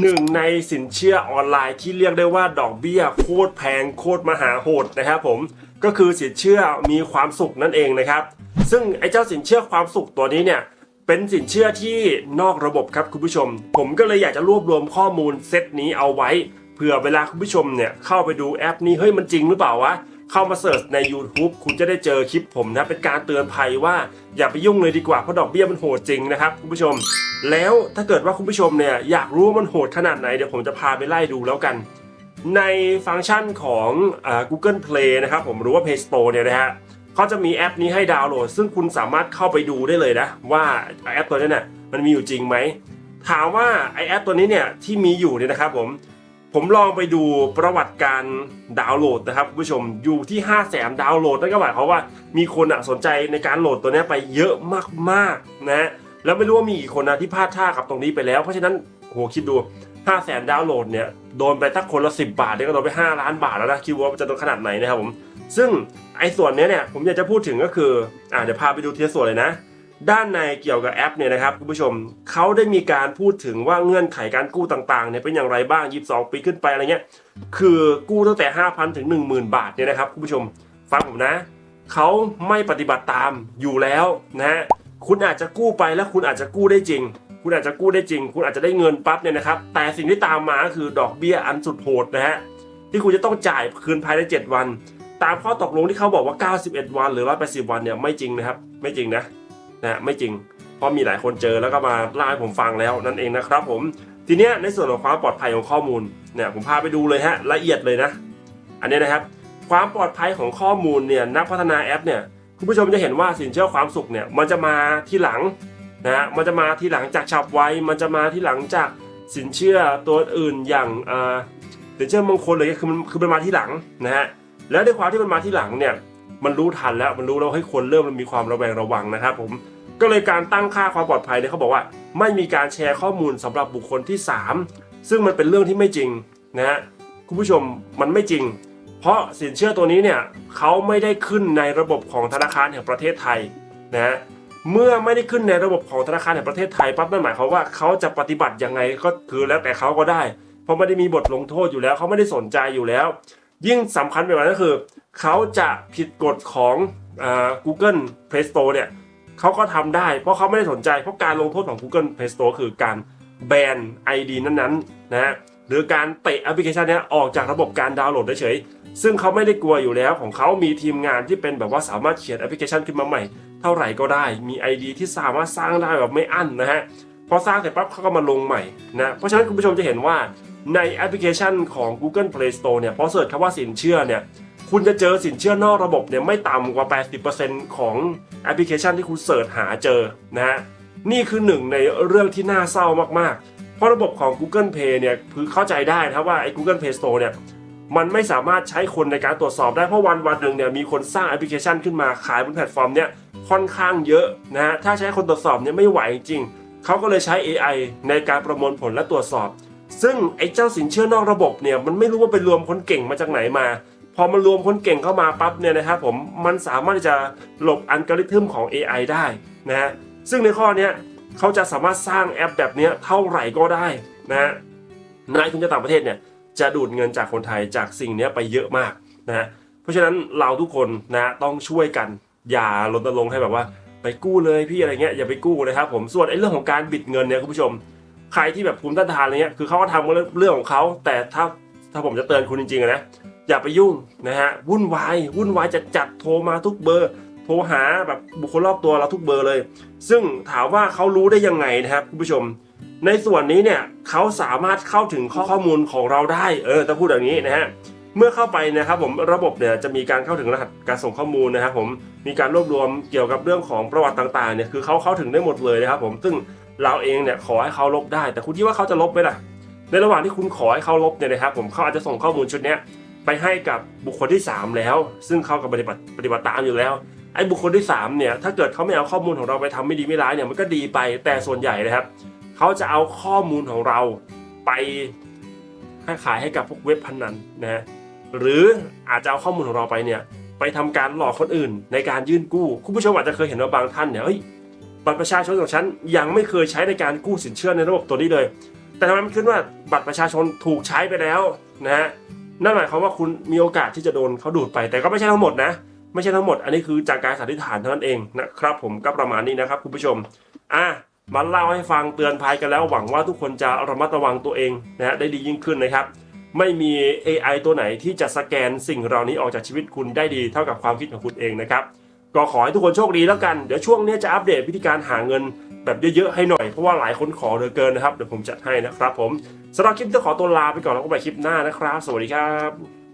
หนึ่งในสินเชื่อออนไลน์ที่เรียกได้ว่าดอกเบี้ยโคตรแพงโคตรมหาโหดนะครับผมก็คือสินเชื่อมีความสุขนั่นเองนะครับ ซึ่งไอ้เจ้าสินเชื่อความสุขตัวนี้เนี่ยเป็นสินเชื่อที่นอกระบบครับคุณผู้ชม ผมก็เลยอยากจะรวบรวมข้อมูลเซตนี้เอาไว้เผื่อเวลาคุณผู้ชมเนี่ยเข้าไปดูแอปนี้เฮ้ยมันจริงหรือเปล่าวะ เข้ามาเสิร์ชใน YouTube คุณจะได้เจอคลิปผมนะเป็นการเตือนภัยว่าอย่าไปยุ่งเลยดีกว่า เพราะดอกเบี้ยมันโหดจริงนะครับคุณผู้ชม แล้วถ้าเกิดว่าคุณผู้ชมเนี่ยอยากรู้ว่ามันโหดขนาดไหนเดี๋ยวผมจะพาไปไล่ดูแล้วกัน ในฟังก์ชันของอา Google Play นะครับผมรือว่า Play Store เนี่ยนะฮะเขาจะมีแอปนี้ให้ดาวน์โหลด ซึ่งคุณสามารถเข้าไปดูได้เลยนะว่าแอปตัวนี้เนี่ยมันมีอยู่จริงไหมถามว่าไอแอปตัวนี้เนี่ยที่มีอยู่เนี่ยนะครับผม ผมลองไปดูประวัติการดาวน์โหลดนะครับคุณผู้ชมอยู่ที่ 5 0 0แสนดาวน์โหลดนั่นก็หมายความว่ามีคนอะสนใจในการโหลดตัวนี้ไปเยอะมากๆนะแล้วไม่รู้ว่ามีกี่คนนะที่พลาดท่ากับตรงนี้ไปแล้ว เพราะฉะนั้นโหคิดดู 5 0 0แสนดาวน์โหลดเนี่ยโดนไปสักคนละ 10 บาทเนี่ยก็โดนไป 5 ล้านบาทแล้วนะคิดว่ามันจะโดนขนาดไหนนะครับผมซึ่งไอ้ส่วนนี้เนี่ยผมอยากจะพูดถึงก็คืออ่าเดี๋ยวพาไปดูทีละส่วนเลยนะ ด้านในเกี่ยวกับแอปเนี่ยนะครับคุณผู้ชมเขาได้มีการพูดถึงว่าเงื่อนไขการกู้ต่างๆเนี่ยเป็นอย่างไรบ้าง 22 ปีขึ้นไปอะไรเงี้ยคือกู้ตั้งแต่ 5,000 ถึง 10,000 บาทเนี่ยนะครับคุณผู้ชมฟังผมนะเขาไม่ปฏิบัติตามอยู่แล้วนะฮะคุณอาจจะกู้ไปแล้วคุณอาจจะกู้ได้จริง คุณอาจจะกู้ได้จริง คุณอาจจะได้เงินปั๊บเนี่ยนะครับแต่สิ่งที่ตามมาก็คือดอกเบี้ยอันสุดโหดนะฮะที่คุณจะต้องจ่ายคืนภายใน 7 วัน ตามข้อตกลงที่เขาบอกว่า 91 วัน หรือ180วันเนี่ยไม่จริงนะครับไม่จริงนะ นะไม่จริง เพราะมีหลายคนเจอแล้วก็มาเล่าให้ผมฟังแล้วนั่นเองนะครับผมทีเนี้ยในส่วนของความปลอดภัยของข้อมูลเนี่ยผมพาไปดูเลยฮะละเอียดเลยนะ อันนี้นะครับ ความปลอดภัยของข้อมูลเนี่ยนักพัฒนาแอปเนี่ยคุณผู้ชมจะเห็นว่าสินเชื่อความสุขเนี่ยมันจะมาทีหลังนะฮะมันจะมาทีหลังจากฉับไวมันจะมาทีหลังจากสินเชื่อตัวอื่นอย่างอ่อสินเชื่อมงคลเลยคือมันคือมันมาทีหลังนะฮะแล้วด้วยความที่มันมาทีหลังเนี่ย มันรู้ทันแล้วมันรู้แล้วให้คนเริ่มมันมีความระแวงระวังนะครับผมก็เลยการตั้งค่าความปลอดภัยเนี่ยเขาบอกว่า ไม่มีการแชร์ข้อมูลสำหรับบุคคลที่ 3 ซึ่งมันเป็นเรื่องที่ไม่จริงนะฮะคุณผู้ชมมันไม่จริง เพราะสินเชื่อตัวนี้เนี่ยเขาไม่ได้ขึ้นในระบบของธนาคารแห่งประเทศไทยนะฮะเมื่อไม่ได้ขึ้นในระบบของธนาคารแห่งประเทศไทยปั๊บนั่นหมายความว่าเขาจะปฏิบัติยังไงก็คือแล้วแต่เขาก็ได้ เพราะไม่ได้มีบทลงโทษอยู่แล้วเขาไม่ได้สนใจอยู่แล้ว ยิ่งสำคัญไปกว่านั้นก็คือ เขาจะผิดกฎของอ Google Play Store เนี่ยเขาก็ทำได้ เพราะเขาไม่ได้สนใจ เพราะการลงโทษของ Google Play Store คือการแบน ID นั้นๆนะฮะหรือการเตะแอปพลิเคชันเนี้ยออกจากระบบการดาวน์โหลดเฉยซึ่งเขาไม่ได้กลัวอยู่แล้วของเขามีทีมงานที่เป็นแบบว่าสามารถเขียนแอปพลิเคชันขึ้นมาใหม่ เท่าไหร่ก็ได้มี ID ที่สามารถสร้างได้แบบไม่อั้นนะฮะพอสร้างเสร็จปั๊บเขาก็มาลงใหม่นะเพราะฉะนั้นคุณผู้ชมจะเห็นว่า ในแอปพลิเคชันของ Google Play Store เนี่ยพอเสิร์ชคำว่าสินเชื่อเนี่ยคุณจะเจอสินเชื่อนอกระบบเนี่ยไม่ต่ำกว่า 80%ของแอปพลิเคชันที่คุณเสิร์ชหาเจอนะฮะนี่คือหนึ่งในเรื่องที่น่าเศร้ามากๆ เพราะระบบของ Google Play เนี่ยคือเข้าใจได้นะว่าไอ้ Google Play Store เนี่ยมันไม่สามารถใช้คนในการตรวจสอบได้เพราะวันวันหนึ่งเนี่ยมีคนสร้างแอปพลิเคชันขึ้นมาขายบนแพลตฟอร์มเนี่ยค่อนข้างเยอะนะฮะถ้าใช้คนตรวจสอบเนี่ยไม่ไหวจริงเขาก็เลยใช้ AI ในการประมวลผลและตรวจสอบ ซึ่งไอ้เจ้าสินเชื่อนอกระบบเนี่ยมันไม่รู้ว่าไปรวมคนเก่งมาจากไหนมา พอมันรวมคนเก่งเข้ามาปั๊บเนี่ยนะครับผมมันสามารถที่จะหลบอัลกอริทึมของ AI ได้นะฮะซึ่งในข้อนี้เขาจะสามารถสร้างแอปแบบนี้เท่าไหร่ก็ได้นะฮะนายทุนจากต่างประเทศเนี่ยจะดูดเงินจากคนไทยจากสิ่งนี้ไปเยอะมากนะฮะเพราะฉะนั้นเราทุกคนนะต้องช่วยกันอย่ารณรงค์ให้แบบว่าไปกู้เลยพี่อะไรเงี้ยอย่าไปกู้เลยครับผมส่วนไอ้เรื่องของการบิดเงินเนี่ยคุณผู้ชม ใครที่แบบภูมิต้านทานอะไรเงี้ยคือเขาก็ทำเรื่องของเขาแต่ถ้าถ้าผมจะเตือนคุณจริงๆนะอย่าไปยุ่งนะฮะวุ่นวายวุ่นวายจะจัดโทรมาทุกเบอร์ โทรหาแบบบุคคลรอบตัวเราทุกเบอร์เลย ซึ่งถามว่าเขารู้ได้ยังไงนะครับคุณผู้ชม ในส่วนนี้เนี่ยเขาสามารถเข้าถึงข้อข้อมูลของเราได้เออต้องพูดอย่างนี้นะฮะเมื่อเข้าไปนะครับผมระบบเนี่ยจะมีการเข้าถึงรหัสการส่งข้อมูลนะครับผมมีการรวบรวมเกี่ยวกับเรื่องของประวัติต่างๆเนี่ยคือเขาเข้าถึงได้หมดเลยนะครับผมซึ่ง เราเองเนี่ยขอให้เขาลบได้ แต่คุณคิดว่าเขาจะลบไหมล่ะ ในระหว่างที่คุณขอให้เขาลบเนี่ยนะครับผมเขาอาจจะส่งข้อมูลชุดนี้ไปให้กับบุคคลที่ 3 แล้ว ซึ่งเขากับปฏิบัติปฏิบัติตามอยู่แล้วไอ้บุคคลที่3เนี่ยถ้าเกิดเขาไม่เอาข้อมูลของเราไปทำไม่ดีไม่ร้ายเนี่ยมันก็ดีไปแต่ส่วนใหญ่นะครับเขาจะเอาข้อมูลของเราไปขายให้กับพวกเว็บพนันนะฮะหรืออาจจะเอาข้อมูลของเราไปเนี่ยไปทำการหลอกคนอื่นในการยื่นกู้ คุณผู้ชมอาจจะเคยเห็นว่าบางท่านเนี่ยเฮ้ย บัตรประชาชนของฉันยังไม่เคยใช้ในการกู้สินเชื่อในระบบตัวนี้เลย แต่ทำไมมันขึ้นว่าบัตรประชาชนถูกใช้ไปแล้วนะฮะนั่นหมายความว่าคุณมีโอกาสที่จะโดนเขาดูดไป แต่ก็ไม่ใช่ทั้งหมดนะ ไม่ใช่ทั้งหมด อันนี้คือจากการสันนิษฐานเท่านั้นเองนะครับ ผมก็ประมาณนี้นะครับคุณผู้ชมอะมาเล่าให้ฟังเตือนภัยกันแล้วหวังว่าทุกคนจะระมัดระวังตัวเองนะฮะได้ดียิ่งขึ้นนะครับ ไม่มี AI ตัวไหนที่จะสแกนสิ่งเหล่านี้ออกจากชีวิตคุณได้ดีเท่ากับความคิดของคุณเองนะครับ ก็ขอให้ทุกคนโชคดีแล้วกัน เดี๋ยวช่วงนี้จะอัปเดตวิธีการหาเงินแบบเยอะๆให้หน่อย เพราะว่าหลายคนขอเหลือเกินนะครับ เดี๋ยวผมจัดให้นะครับผมสำหรับคลิปนี้ต้องขอตัวลาไปก่อนแล้วก็ไปคลิปหน้านะครับ สวัสดีครับ